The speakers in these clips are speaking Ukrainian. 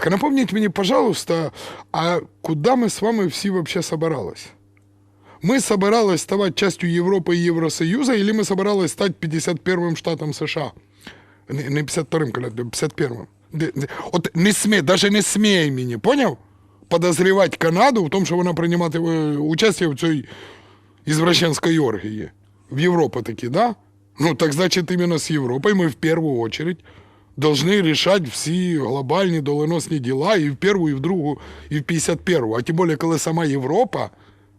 Так, а напомните мне, пожалуйста, а куда мы с вами все вообще собирались? Мы собирались ставать частью Европы и Евросоюза, или мы собирались стать 51-м штатом США? Не, не 52-м, коля, 51-м. Де- де- От не смей, даже не смей мені, поняв? Подозрівати Канаду в тому, що вона приймати е, участь в цій извращенской оргии. В Европу таки, да? Ну, так значит, именно с Европой мы в первую очередь должны решать всі глобальні доленосні діла і в першу, і в другу, і в 51-у. А тим більше, коли сама Європа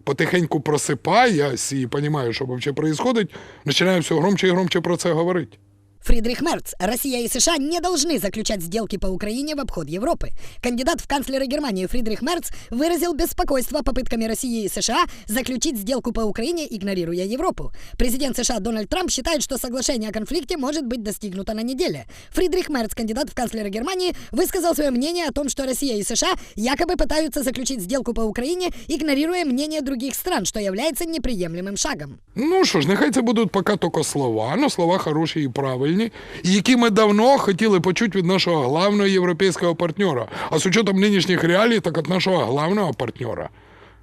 потихеньку просипається і розуміє, що взагалі відбувається, починає все громче і громче про це говорити. Фридрих Мерц. Россия и США не должны заключать сделки по Украине в обход Европы. Кандидат в канцлеры Германии Фридрих Мерц выразил беспокойство попытками России и США заключить сделку по Украине, игнорируя Европу. Президент США Дональд Трамп считает, что соглашение о конфликте может быть достигнуто на неделе. Фридрих Мерц, кандидат в канцлеры Германии, высказал свое мнение о том, что Россия и США якобы пытаются заключить сделку по Украине, игнорируя мнение других стран, что является неприемлемым шагом. Ну що ж, нехай це будуть поки тільки слова, але слова хороші і Правильні, і які ми давно хотіли почути від нашого главного європейського партнера. А з учетом нинішніх реалій, так від нашого главного партнера.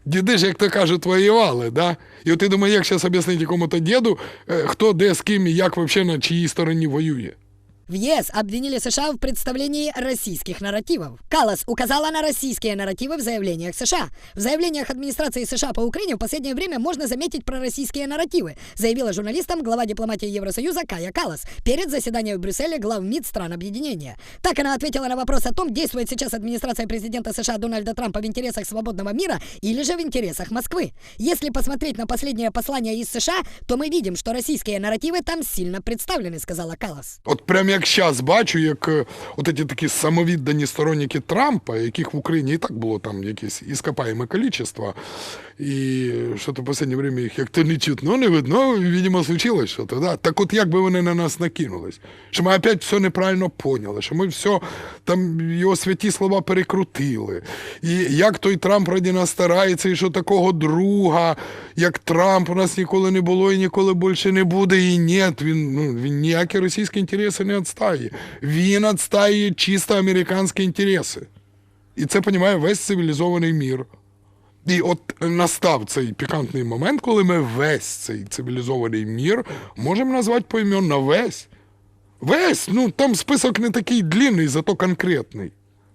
Діди ж, як то кажуть, воювали, да? І от ти думаєш, як зараз об'яснити якому-то діду, е, хто де з ким і як взагалі на чиїй стороні воює. В ЕС обвинили США в представлении российских нарративов. Калас указала на российские нарративы в заявлениях США. В заявлениях администрации США по Украине в последнее время можно заметить пророссийские нарративы, заявила журналистам глава дипломатии Евросоюза Кая Калас перед заседанием в Брюсселе глав МИД стран объединения. Так она ответила на вопрос о том, действует сейчас администрация президента США Дональда Трампа в интересах свободного мира или же в интересах Москвы. Если посмотреть на последнее послание из США, то мы видим, что российские нарративы там сильно представлены, сказала Калас. От прям як зараз бачу, як е, от ці такі самовіддані сторонники Трампа, яких в Україні і так було там якесь іскопаєме кількість, і що то в останнє время їх як то не чутно, не видно, видимо, случилось що то. Да? Так от як би вони на нас накинулись, що ми опять все неправильно поняли, що ми все там його святі слова перекрутили. І як той Трамп раді нас старається, і що такого друга, як Трамп у нас ніколи не було і ніколи більше не буде. І ні, він, ну, він ніякі російські інтереси не відстає. Він відстає чисто американські інтереси. І це розуміє весь цивілізований мір. І от настав цей пікантний момент, коли ми весь цей цивілізований мір можемо назвати поіменно весь. Весь, ну там список не такий длинний, зато конкретний.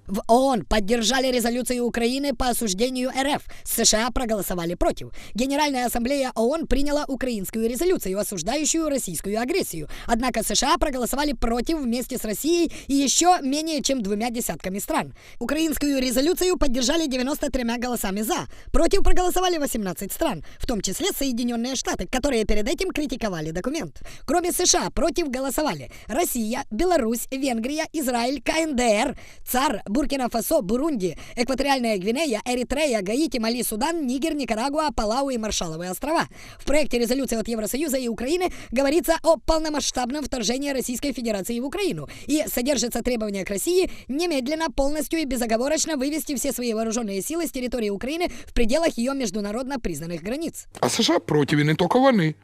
В ООН поддержали резолюцию Украины по осуждению РФ. США проголосовали против. Генеральная ассамблея ООН приняла украинскую резолюцию, осуждающую российскую агрессию. Однако США проголосовали против вместе с Россией и еще менее чем двумя десятками стран. Украинскую резолюцию поддержали 93 голосами «за». Против проголосовали 18 стран, в том числе Соединенные Штаты, которые перед этим критиковали документ. Кроме США против голосовали Россия, Беларусь, Венгрия, Израиль, КНДР, ЦАР, Буркина-Фасо, Бурунди, Экваториальная Гвинея, Эритрея, Гаити, Мали, Судан, Нигер, Никарагуа, Палау и Маршалловы острова. В проекте резолюции от Евросоюза и Украины говорится о полномасштабном вторжении Российской Федерации в Украину и содержится требование к России немедленно, полностью и безоговорочно вывести все свои вооруженные силы с территории Украины в пределах ее международно признанных границ. А США проти, і не тільки вони,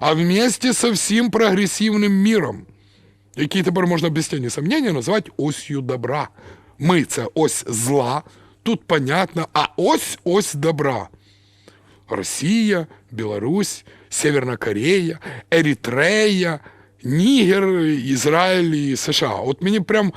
а вместе со всім прогресивним міром, який тепер можна без тіні сомнення назвати осью добра. Ми це ось зла, тут понятно, а ось ось добра. Росія, Білорусь, Северна Корея, Ерітрея, Нігер, Ізраїль і США. От мені прям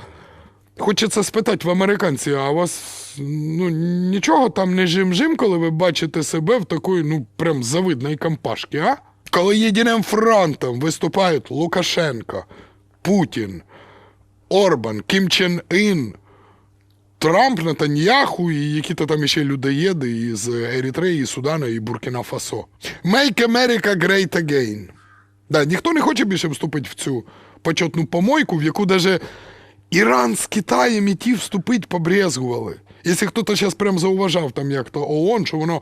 хочеться спитати в американців, а у вас ну, нічого там не жим-жим, коли ви бачите себе в такої, ну, прям завидної компашки, а? Коли єдиним фронтом виступають Лукашенко, Путін, Орбан, Кім Чен Ін, Трамп, Натаньяху і які-то там ще людоєди із Ерітреї, Судана і Буркіна Фасо. Make America Great Again. Да, ніхто не хоче більше вступити в цю почетну помойку, в яку даже Іран з Китаєм і ті вступить побрезгували. Якщо хтось зараз прям зауважав там як-то ООН, що воно,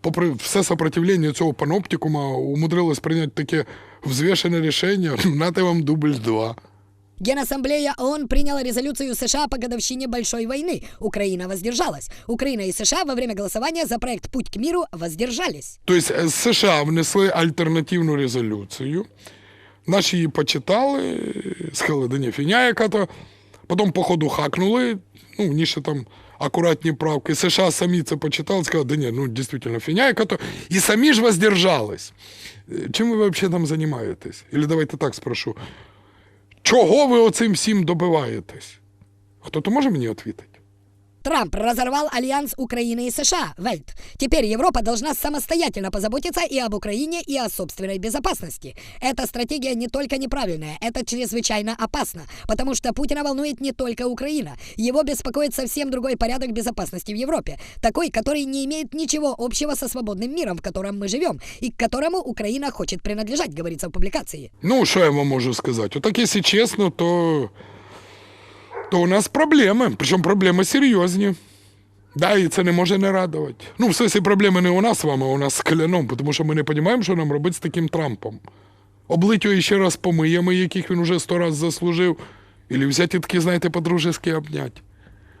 попри все сопротивлення цього паноптикума, умудрилось прийняти таке взвішене рішення, нате вам дубль два. Генассамблея ООН приняла резолюцию США по годовщине Большой войны. Украина воздержалась. Украина и США во время голосования за проект «Путь к миру» воздержались. Тобто е, США внесли альтернативну резолюцію. Наші її почитали, схили до фіня, яка то Потім, по ходу, хакнули, ну, в ніше там акуратні правки. США самі це почитали, сказали, да ні, ну, дійсно, фігня, яка то. І самі ж воздержались. Е, Чим ви взагалі там займаєтесь? Или давайте так спрошу. Чого ви оцим всім добиваєтесь? Хто-то може мені відповідати? Трамп разорвал альянс Украины и США, Вельт. Теперь Европа должна самостоятельно позаботиться и об Украине, и о собственной безопасности. Эта стратегия не только неправильная, это чрезвычайно опасно, потому что Путина волнует не только Украина. Его беспокоит совсем другой порядок безопасности в Европе, такой, который не имеет ничего общего со свободным миром, в котором мы живем, и к которому Украина хочет принадлежать, говорится в публикации. Ну, що я вам можу сказати? Отак, якщо чесно, то, то у нас проблеми. Причому проблеми серйозні. Да, і це не може не радувати. Ну, в сенсі проблеми не у нас з вами, а у нас з кляном, тому що ми не розуміємо, що нам робити з таким Трампом. Облить його ще раз помиями, яких він уже сто раз заслужив, і взяти такі, знаєте, по-дружески обнять.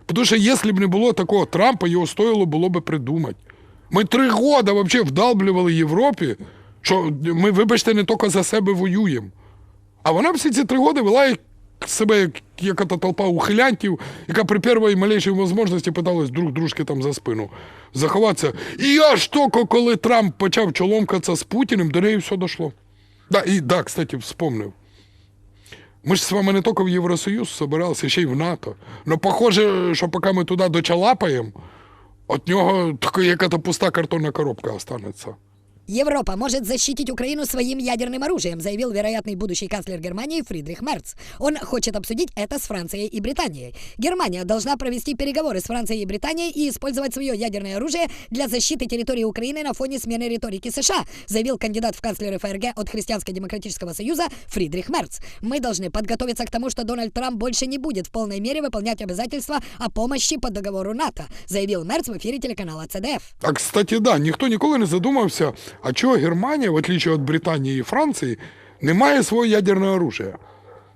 Тому що якщо б не було такого Трампа, його стоїло було б придумати. Ми три роки взагалі вдалблювали Європі, що ми, вибачте, не тільки за себе воюємо. А вона всі ці три роки вела як себе як яка-то толпа ухилянтів, яка при першій малейшій можливості питалась друг дружки там за спину заховатися. І аж тільки, коли Трамп почав чоломкатися з Путіним, до неї все дійшло. Да, і да, кстати, вспомнив. Ми ж з вами не тільки в Євросоюз собиралися, ще й в НАТО. Ну, похоже, що поки ми туди дочалапаємо, від нього така яка-то пуста картонна коробка останеться. Европа может защитить Украину своим ядерным оружием, заявил вероятный будущий канцлер Германии Фридрих Мерц. Он хочет обсудить это с Францией и Британией. Германия должна провести переговоры с Францией и Британией и использовать свое ядерное оружие для защиты территории Украины на фоне смены риторики США, заявил кандидат в канцлеры ФРГ от Христианско-демократического союза Фридрих Мерц. Мы должны подготовиться к тому, что Дональд Трамп больше не будет в полной мере выполнять обязательства о помощи по договору НАТО, заявил Мерц в эфире телеканала ЦДФ. А кстати, да, ніхто ніколи не задумався, а чого Германія, в отличие від Британії і Франції, не має свого ядерного оружия,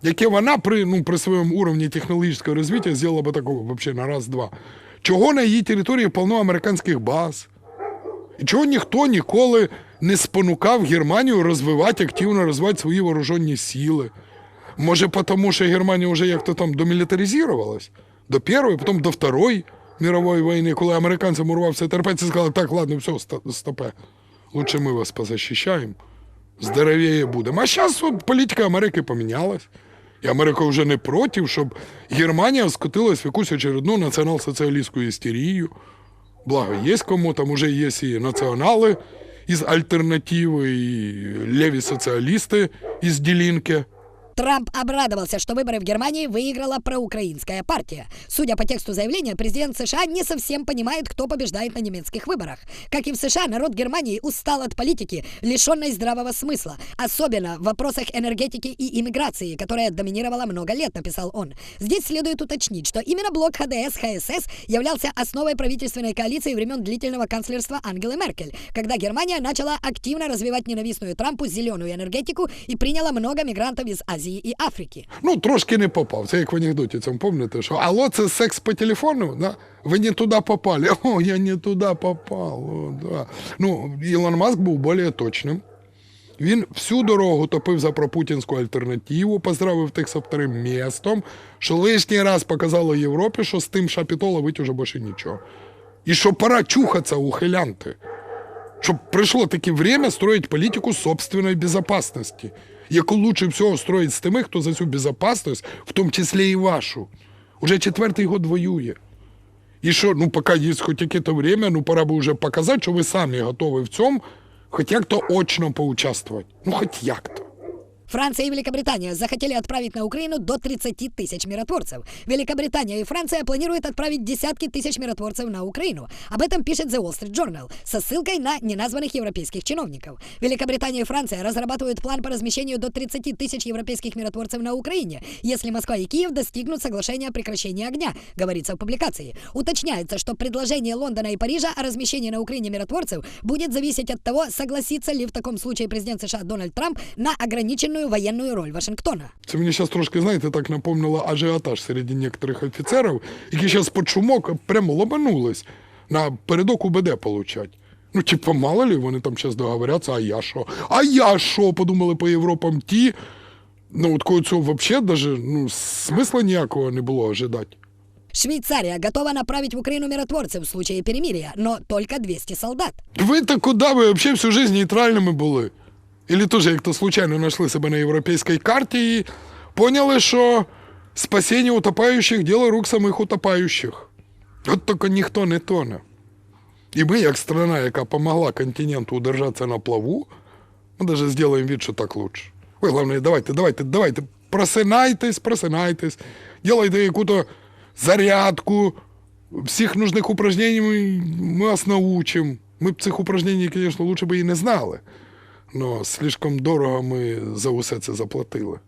яке вона при, ну, при своєму уровні технологічного розвитку зробила би такого вообще на раз-два. Чого на її території повно американських баз? І чого ніхто ніколи не спонукав Германію розвивати, активно розвивати свої вооружені сили? Може, тому що Германія вже як-то там домілітаризувалась? До першої, потім до Второї мирової війни, коли американцям урвався терпець і сказали, так, ладно, все, стопе. Лучше ми вас позащищаем, здоровее будемо. А зараз політика Америки помінялась. І Америка вже не проти, щоб Германія скотилась в якусь очередну націонал-соціалістську істерію. Благо, є кому, там уже є і націонали із альтернативи, і леві соціалісти із Ділінки. Трамп обрадовался, что выборы в Германии выиграла проукраинская партия. Судя по тексту заявления, президент США не совсем понимает, кто побеждает на немецких выборах. Как и в США, народ Германии устал от политики, лишенной здравого смысла, особенно в вопросах энергетики и иммиграции, которая доминировала много лет, написал он. Здесь следует уточнить, что именно блок ХДС ХСС являлся основой правительственной коалиции времен длительного канцлерства Ангелы Меркель, когда Германия начала активно развивать ненавистную Трампу зеленую энергетику и приняла много мигрантов из Азии и Африки. Ну, трошки не попав. Це як в анекдоті цьому пам'ятаєте, що алло, це секс по телефону? Да? Ви не туди попали. О, я не туди попав. О, да. Ну, Ілон Маск був більш точним. Він всю дорогу топив за пропутінську альтернативу, поздравив тих вторим містом, що лишній раз показало Європі, що з тим шапіто ловить уже більше нічого. І що пора чухатися, ухилянти. Щоб прийшло таке время строить політику собственної безопасности, яку лучше всього строить з тими, хто за цю безопасность, в тому числі і вашу. Уже четвертий год воює. І що, ну, поки є хоч яке-то время, ну, пора би вже показати, що ви самі готові в цьому, хоч як-то очно поучаствувати. Ну, хоч як-то. Франция и Великобритания захотели отправить на Украину до 30 тысяч миротворцев. Великобритания и Франция планируют отправить десятки тысяч миротворцев на Украину. Об этом пишет The Wall Street Journal со ссылкой на неназванных европейских чиновников. Великобритания и Франция разрабатывают план по размещению до 30 тысяч европейских миротворцев на Украине, если Москва и Киев достигнут соглашения о прекращении огня, говорится в публикации. Уточняется, что предложение Лондона и Парижа о размещении на Украине миротворцев будет зависеть от того, согласится ли в таком случае президент США Дональд Трамп на ограниченную военную роль Вашингтона. Це мені зараз трошки, знаєте, так напомнило ажіотаж серед некоторих офіцерів, які зараз під шумок прямо лобанулись на передок УБД получать. Ну, типа, мало ли, вони там зараз договоряться, а я що? А я що? Подумали по Європам ті, Ну, от коли цього взагалі даже, ну, смисла ніякого не було ожидати. Швейцария готова направить в Украину миротворцев в случае перемирия, но только 200 солдат. Ви-то куди ви взагалі всю жизнь нейтральними були? Ілі теж як-то случайно знайшли себе на європейській карті і поняли, що спасіння утопаючих діло рук самих утопаючих. От тільки ніхто не тоне. І ми, як страна, яка помогла континенту удержатися на плаву, ми навіть зробимо вид, що так лучше. Ви, головне, давайте, давайте, давайте, просинайтесь, просинайтесь, делайте яку-то зарядку, всіх нужних упражнений ми, ми вас научим. Ми б цих упражнень, звісно, лучше би і не знали. Но слишком дорого ми за усе це заплатили.